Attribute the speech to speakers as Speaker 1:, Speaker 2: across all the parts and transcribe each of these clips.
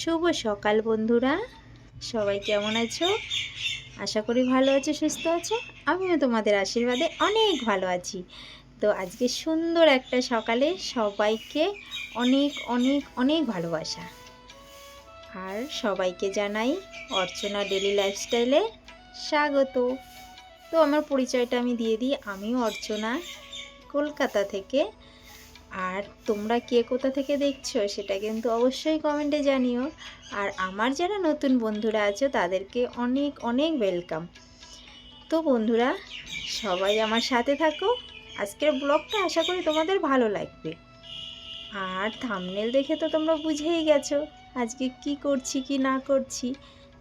Speaker 1: শুভ সকাল বন্ধুরা। সবাই কেমন আছো? আশা করি ভালো আছো, সুস্থ আছো। আমিও তোমাদের আশীর্বাদে অনেক ভালো আছি। তো আজকে সুন্দর একটা সকালে সবাইকে অনেক অনেক অনেক ভালোবাসা। আর সবাইকে জানাই অর্চনা ডেলি লাইফস্টাইলে স্বাগত। তো আমার পরিচয়টা আমি দিয়ে দিই। আমিও অর্চনা, কলকাতা থেকে আর তোমরা কে কোথা থেকে দেখছ সেটা কিন্তু অবশ্যই কমেন্টে জানিও। আর আমার যারা নতুন বন্ধুরা আছো, তাদেরকে অনেক অনেক ওয়েলকাম তো বন্ধুরা, সবাই আমার সাথে থাকো। আজকের ব্লগটা আশা করি তোমাদের ভালো লাগবে। আর থামনেল দেখে তো তোমরা বুঝেই গেছো আজকে কি করছি, কি না করছি।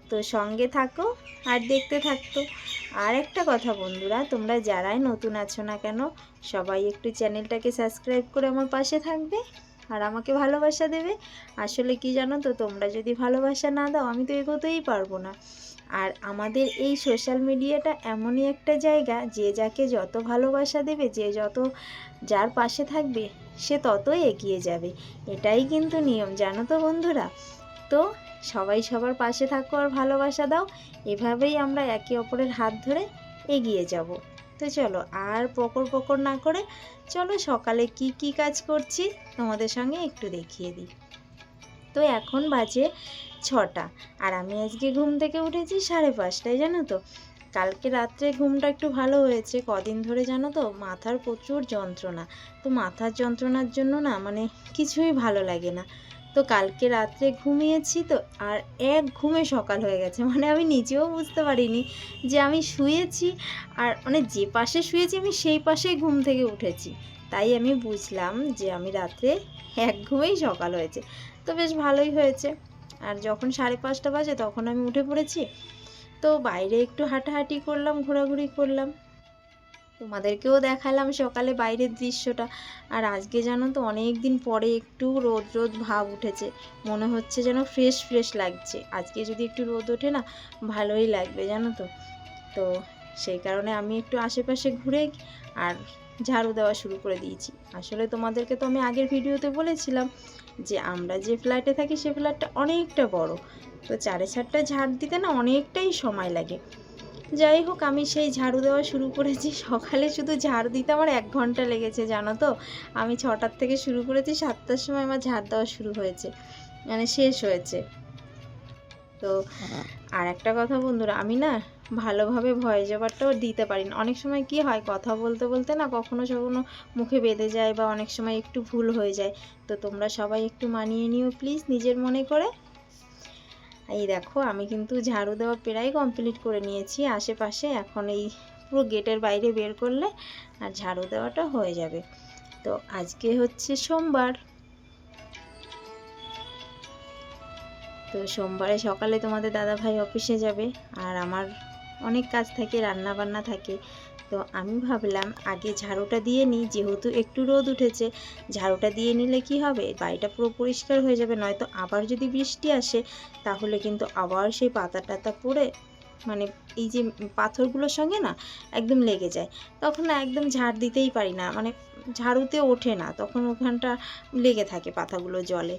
Speaker 1: তো সঙ্গে থাকো আর দেখতে থাকতো আর একটা কথা বন্ধুরা, তোমরা যারাই নতুন আছো না কেন সবাই একটু চ্যানেলটাকে সাবস্ক্রাইব করে আমার পাশে থাকবে আর আমাকে ভালোবাসা দেবে। আসলে কি জানো তো, তোমরা যদি ভালোবাসা না দাও, আমি তো এগোতেই পারব না। আর আমাদের এই সোশ্যাল মিডিয়াটা এমনই একটা জায়গা, যে যাকে যত ভালোবাসা দেবে, যে যত যার পাশে থাকবে, সে ততই এগিয়ে যাবে। এটাই কিন্তু নিয়ম, জানো তো বন্ধুরা? তো সবাই সবার পাশে থাকো আর ভালোবাসা দাও। এভাবেই আমরা একে অপরের হাত ধরে এগিয়ে যাব। তো চলো আর পকর পকর না করে চলো সকালে কি কি কাজ করছি তোমাদের সঙ্গে একটু দেখিয়ে দিই। তো এখন বাজে ছটা আর আমি আজকে ঘুম থেকে উঠেছি সাড়ে পাঁচটায়, জানো তো? কালকে রাত্রে ঘুমটা একটু ভালো হয়েছে, কদিন ধরে জানো তো মাথার প্রচুর যন্ত্রণা। তো মাথার যন্ত্রণার জন্য না মানে কিছুই ভালো লাগে না। তো কালকে রাত্রে ঘুমিয়েছি তো, আর এক ঘুমে সকাল হয়ে গেছে। মানে আমি নিজেও বুঝতে পারিনি যে আমি শুয়েছি, আর মানে যে পাশে শুয়েছি আমি সেই পাশেই ঘুম থেকে উঠেছি। তাই আমি বুঝলাম যে আমি রাত্রে এক ঘুমেই সকাল হয়েছে। তো বেশ ভালোই হয়েছে। আর যখন সাড়ে পাঁচটা বাজে তখন আমি উঠে পড়েছি। তো বাইরে একটু হাঁটাহাঁটি করলাম, ঘোরাঘুরি করলাম। তোমাদেরকেও দেখালাম সকালে বাইরের দৃশ্যটা। আর আজকে জানো তো অনেক দিন পরে একটু রোদ রোদ ভাব উঠেছে। মনে হচ্ছে যেন ফ্রেশ ফ্রেশ লাগছে। আজকে যদি একটু রোদ ওঠে না, ভালোই লাগবে জানো তো। তো সেই কারণে আমি একটু আশেপাশে ঘুরে আর ঝাড়ু দেওয়া শুরু করে দিয়েছি। আসলে তোমাদেরকে তো আমি আগের ভিডিওতে বলেছিলাম যে আমরা যে ফ্ল্যাটে থাকি, সে ফ্ল্যাটটা অনেকটা বড়। তো চারে চারটা ঝাড় দিতে না অনেকটাই সময় লাগে। যাই হোক, আমি সেই ঝাড়ু দেওয়া শুরু করেছি। সকালে শুধু ঝাড়ু দিতে আমার এক ঘণ্টা লেগেছে, জানো তো? আমি ছটার থেকে শুরু করেছি, সাতটার সময় আমার ঝাড় দেওয়া শুরু হয়েছে। মানে শেষ হয়েছে। তো আর একটা কথা বন্ধুরা, আমি না ভালোভাবে ভয়েস ওভারটাও দিতে পারি না অনেক সময় কি হয়, কথা বলতে বলতে না কখনো কখনো মুখে বেঁধে যায় বা অনেক সময় একটু ভুল হয়ে যায়। তো তোমরা সবাই একটু মানিয়ে নিও প্লিজ, নিজের মনে করে। এই দেখো, আমি কিন্তু ঝাড়ু দেওয়া প্রায় কমপ্লিট করে নিয়েছি। আশেপাশে এখন এই পুরো গেটের বাইরে বের করলে আর ঝাড়ু দেওয়াটা হয়ে যাবে। তো আজকে হচ্ছে সোমবার। তো সোমবারে সকালে তোমাদের দাদা ভাই অফিসে যাবে আর আমার অনেক কাজ থাকে রান্না বান্না থাকে। তো আমি ভাবলাম, আগে ঝাড়ুটা দিয়ে নিই, যেহেতু একটু রোদ উঠেছে, ঝাড়ুটা দিয়ে নিলে কি হবে? বাড়িটা পুরো পরিষ্কার হয়ে যাবে, নয়তো আবার যদি বৃষ্টি আসে, তাহলে কিন্তু আবার সেই পাতা টাতা পড়ে মানে এই যে পাথরগুলোর সঙ্গে না, একদম লেগে যায়। তখন না একদম ঝাড় দিতেই পারি না মানে ঝাড়ুতে ওঠে না, তখন ওখানটা লেগে থাকে পাতাগুলো জলে।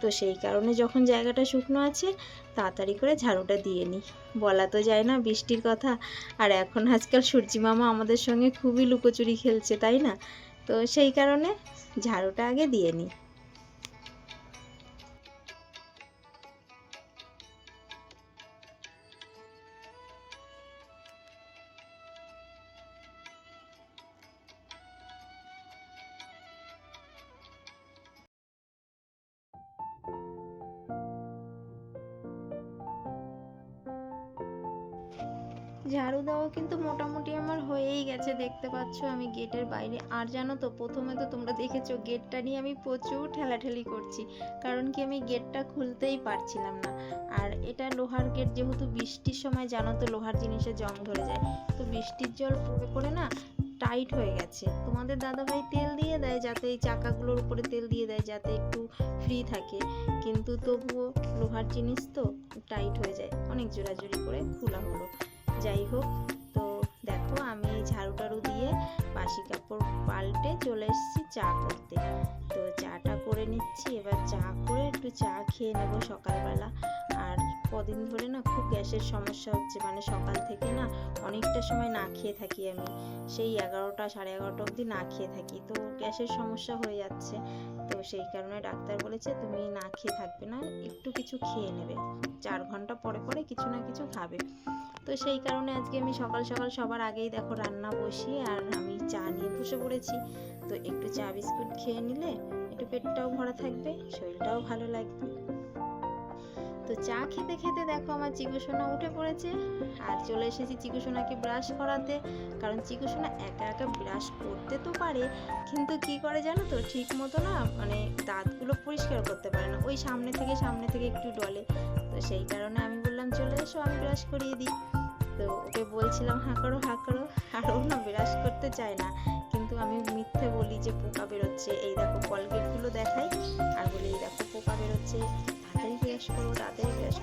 Speaker 1: তো সেই কারণে যখন জায়গাটা শুকনো আছে, তাড়াতাড়ি করে ঝাড়ুটা দিয়ে নিই। বলা তো যায় না বৃষ্টির কথা। আর এখন আজকাল সূর্যি মামা আমাদের সঙ্গে খুবই লুকোচুরি খেলছে, তাই না? তো সেই কারণে ঝাড়ুটা আগে দিয়ে নিই। ঝাড়ু দেওয়া কিন্তু মোটামুটি আমার হয়েই গেছে, দেখতে পাচ্ছ আমি গেটের বাইরে। আর জানো তো, প্রথমে তো তোমরা দেখেছ গেটটা নিয়ে আমি প্রচুর ঠেলাঠেলি করছি, কারণ কি আমি গেটটা খুলতেই পারছিলাম না। আর এটা লোহার গেট, যেহেতু বৃষ্টির সময় জানো তো লোহার জিনিসে জং ধরে যায়, তো বৃষ্টির জল পড়ে পড়ে না টাইট হয়ে গেছে। তোমাদের দাদাভাই তেল দিয়ে দেয় যাতে এই চাকাগুলোর উপরে তেল দিয়ে দেয়, যাতে একটু ফ্রি থাকে। কিন্তু তবুও লোহার জিনিস তো টাইট হয়ে যায়, অনেক জোরাজুরি করে খোলা হলো। যাই হোক তো দেখো আমি ঝাড়ু টাড়ু দিয়ে বাসি কাপড় পাল্টে চলে এসেছি চা করতে। তো চাটা করে নিচ্ছি, এবার চা করে একটু চা খেয়ে নেব সকালবেলা। আর কদিন ধরে না খুব গ্যাসের সমস্যা হচ্ছে। মানে সকাল থেকে না অনেকটা সময় না খেয়ে থাকি আমি। সেই এগারোটা, সাড়ে এগারোটা অবধি না খেয়ে থাকি। তো গ্যাসের সমস্যা হয়ে যাচ্ছে। তো সেই কারণে ডাক্তার বলেছে, তুমি না খেয়ে থাকবে না, একটু কিছু খেয়ে নেবে। চার ঘণ্টা পরে পরে কিছু না কিছু খাবে। তো সেই কারণে আজকে আমি সকাল সকাল সবার আগেই দেখো রান্না বসিয়ে আর আমি চা নিয়ে বসে পড়েছি। তো একটু চা বিস্কুট খেয়ে নিলে একটু পেটটাও ভরা থাকবে, শরীরটাও ভালো লাগবে। তো চা খেতে খেতে দেখো আমার চিকুসোনা উঠে পড়েছে। আর চলে এসেছি চিকুসোনাকে ব্রাশ করাতে। কারণ চিকুসোনা একা একা ব্রাশ করতে তো পারে, কিন্তু কি করে জানো তো? ঠিক মতো না মানে দাঁতগুলো পরিষ্কার করতে পারে না। ওই সামনে থেকে সামনে থেকে একটু ডলে। তো সেই কারণে আমি বললাম, চলে এসো, আমি ব্রাশ করিয়ে দিই। তো ওকে বলছিলাম, হাঁ করো হাঁ করো। আর ও না ব্রাশ করতে চায় না। কিন্তু আমি মিথ্যে বলি যে পোকা বেরোচ্ছে। এই দেখো, কলগেটগুলো দেখাই। আর বলি, এই দেখো, পোকা বেরোচ্ছে। করো তাড়াতাড়ি ব্রাশ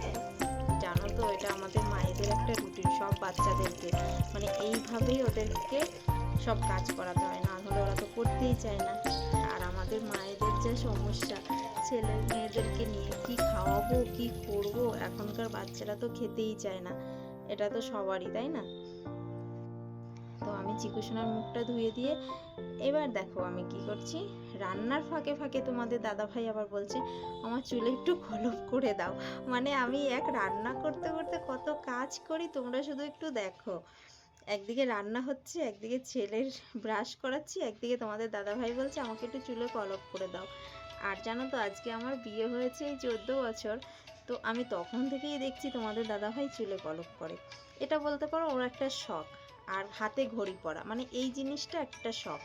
Speaker 1: জানো তো, এটা আমাদের মায়েদের একটা রুটিন সব বাচ্চাদেরকে। মানে এইভাবেই ওদেরকে সব কাজ করাতে হয়, না হলে ওরা তো করতেই চায় না। আর আমাদের মায়েদের যে সমস্যা ছেলে মেয়েদেরকে নিয়ে কি খাওয়াবো, কি করব, এখনকার বাচ্চারা তো খেতেই চায় না। এটা তো সবারই, তাই না? তো আমি চিকুসোনার মুখটা ধুয়ে দিয়ে, এবার দেখো আমি কি করছি। রান্নার ফাঁকে ফাঁকে তোমাদের দাদা ভাই আবার বলছে, আমার চুলে একটু কলপ করে দাও। মানে আমি এক রান্না করতে করতে কত কাজ করি, তোমরা শুধু একটু দেখো। একদিকে রান্না হচ্ছে, একদিকে ছেলের ব্রাশ করাচ্ছি, একদিকে তোমাদের দাদা ভাই বলছে, আমাকে একটু চুলে কলপ করে দাও। আর জানো তো, আজকে আমার বিয়ে হয়েছে এই চোদ্দ বছর, তো আমি তখন থেকেই দেখছি তোমাদের দাদা ভাই চুলে কলপ করে। এটা বলতে পারো ওর একটা শখ, আর হাতে ঘড়ি পরা মানে এই জিনিসটা একটা শখ।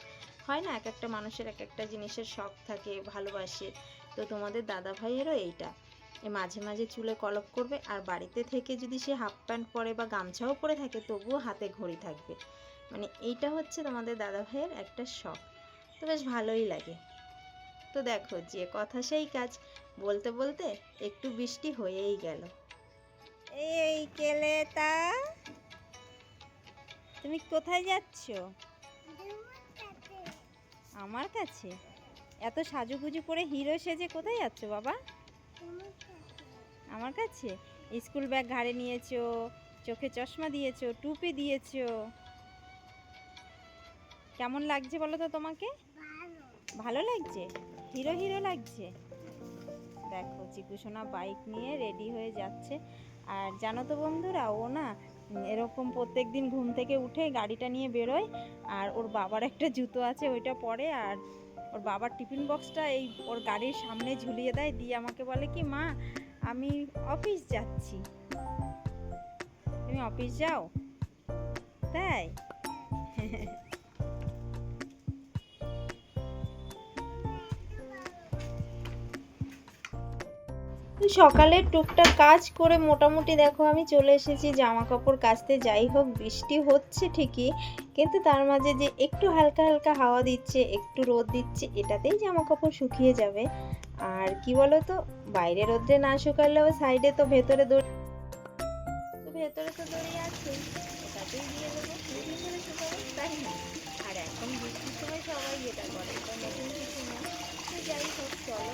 Speaker 1: হয় না? এক একটা মানুষের এক একটা জিনিসের শখ থাকে, ভালোবাসে। তো তোমাদের দাদা ভাইয়েরও এইটা মাঝে মাঝে চুলে কলপ করবে আর বাড়িতে থেকে যদি সে হাফ প্যান্ট পরে বা গামছাও পরে থাকে, তবুও হাতে ঘড়ি থাকবে। মানে এইটা হচ্ছে তোমাদের দাদা ভাইয়ের একটা শখ। তো বেশ ভালোই লাগে। তো দেখো, যে কথা সেই কাজ। বলতে বলতে একটু বৃষ্টি হয়েই গেল। এই কেলে তা তুমি কোথায় যাচ্ছ? আমার কাছে? এত সাজুগুজু করে হিরো সেজে কোথায় যাচ্ছ বাবা? আমার কাছে? স্কুল ব্যাগ ঘাড়ে নিয়েছো, চোখে চশমা দিয়েছ, টুপি দিয়েছ। কেমন লাগছে বলো তো তোমাকে? ভালো লাগছে? হিরো হিরো লাগছে? দেখো চিকুসোনা বাইক নিয়ে রেডি হয়ে যাচ্ছে। আর জানো তো বন্ধুরা, ও না এরকম প্রত্যেক দিন ঘুম থেকে উঠে গাড়িটা নিয়ে বেরোয় আর ওর বাবার একটা জুতো আছে ওইটা পরে, আর ওর বাবার টিফিন বক্সটা এই ওর গাড়ির সামনে ঝুলিয়ে দেয়, দিয়ে আমাকে বলে কি, মা, আমি অফিস যাচ্ছি। তুমি অফিস যাও? তাই? সকালে টুকটাক কাজ করে মোটামুটি দেখো আমি চলে এসেছি জামা কাপড় কাচতে, যাই হোক, বৃষ্টি হচ্ছে ঠিকই, কিন্তু তার মাঝে যে একটু হালকা হালকা হাওয়া দিচ্ছে, একটু রোদ দিচ্ছে, এটাতেই জামা কাপড় শুকিয়ে যাবে। আর কি বলো তো বাইরে রোদ্রে না শুকালেও সাইডে তো ভেতরে দড়ি ভেতরে তো দড়ি আছে ওটাতেই দিয়ে দুদিন ধরে শুকাবো, তাই না? আর এখন বৃষ্টির সময় সবাই এটা করে নতুন কিছু না যাই হোক, চলো।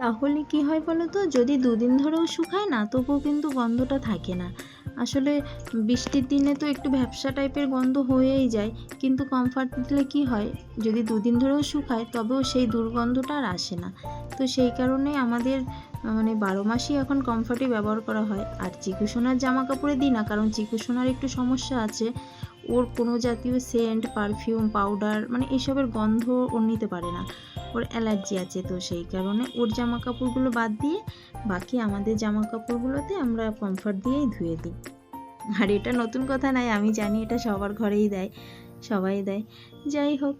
Speaker 1: তাহলে কি হয় বলো তো? যদি দুদিন ধরেও শুকায় না, তবুও কিন্তু গন্ধটা থাকে না। আসলে বৃষ্টির দিনে তো একটু ভ্যাবসা টাইপের গন্ধ হয়েই যায়, কিন্তু কমফার্ট দিলে কি হয়? যদি দুদিন ধরেও শুকায় তবেও সেই দুর্গন্ধটা আর আসে না। তো সেই কারণে আমাদের মানে বারো মাসই এখন কমফার্টই ব্যবহার করা হয়। আর চিকুসোনার জামা কাপড়ে দিই না, কারণ চিকুসোনার একটু সমস্যা আছে। ওর কোনো জাতীয় সেন্ট পারফিউম পাউডার মানে এসবের গন্ধ ওর নিতে পারে না। ওর অ্যালার্জি আছে তো সেই কারণে ওর জামা কাপড়গুলো বাদ দিয়ে বাকি আমাদের জামা কাপড়গুলোতে আমরা কমফর্ট দিয়েই ধুয়ে দিই। আর এটা নতুন কথা নাই আমি জানি এটা সবার ঘরেই দেয়, সবাই দেয়। যাই হোক,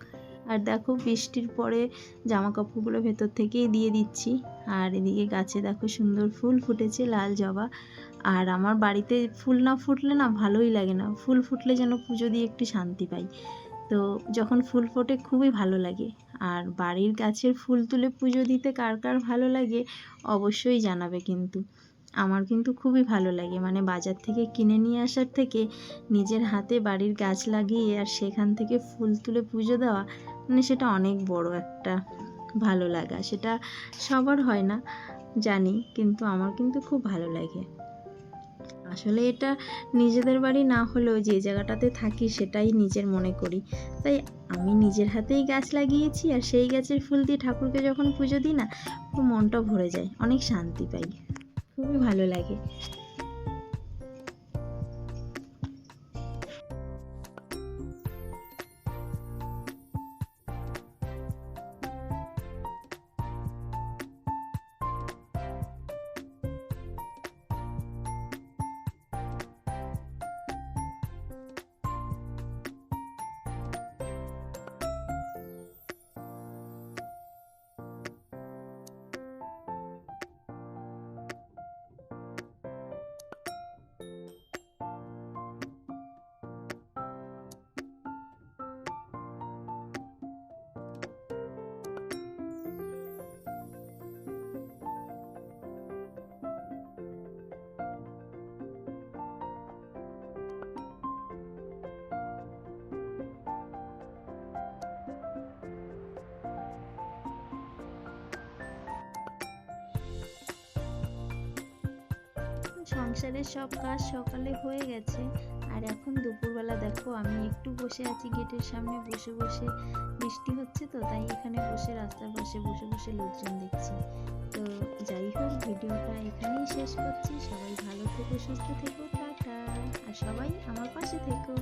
Speaker 1: আর দেখো বৃষ্টির পরে জামা কাপড়গুলো ভেতর থেকেই দিয়ে দিচ্ছি। আর এদিকে গাছে দেখো সুন্দর ফুল ফুটেছে, লাল জবা। আর আমার বাড়িতে ফুল না ফুটলে না ভালোই লাগে না। ফুল ফুটলে যেন পুজো দিয়ে একটু শান্তি পাই। তো যখন ফুল ফোটে খুবই ভালো লাগে। আর বাড়ির গাছের ফুল তুলে পুজো দিতে কার কার ভালো লাগে অবশ্যই জানাবে কিন্তু। আমার কিন্তু খুবই ভালো লাগে। মানে বাজার থেকে কিনে নিয়ে আসার থেকে নিজের হাতে বাড়ির গাছ লাগিয়ে আর সেখান থেকে ফুল তুলে পুজো দেওয়া মানে সেটা অনেক বড় একটা ভালো লাগা। সেটা সবার হয় না, জানি। কিন্তু আমার কিন্তু খুব ভালো লাগে। আসলে এটা নিজেদের বাড়ি না হলেও যে জায়গাটাতে থাকি সেটাই নিজের মনে করি। তাই আমি নিজের হাতেই গাছ লাগিয়েছি আর সেই গাছের ফুল দিয়ে ঠাকুরকে যখন পুজো দিই না মনটা ভরে যায়, অনেক শান্তি পাই। খুবই ভালো লাগে। সংসারের সব কাজ সকালে হয়ে গেছে। আর এখন দুপুরবেলা দেখো, আমি একটু বসে আছি, গেটের সামনে বসে বসে। বৃষ্টি হচ্ছে তো, তাই এখানে বসে, রাস্তার পাশে বসে বসে লোকজন দেখছি। তো যাই হোক, ভিডিওটা এখানেই শেষ করছি। সবাই ভালো থেকো, সুস্থ থেকো, টাটা। আর সবাই আমার পাশে থেকো।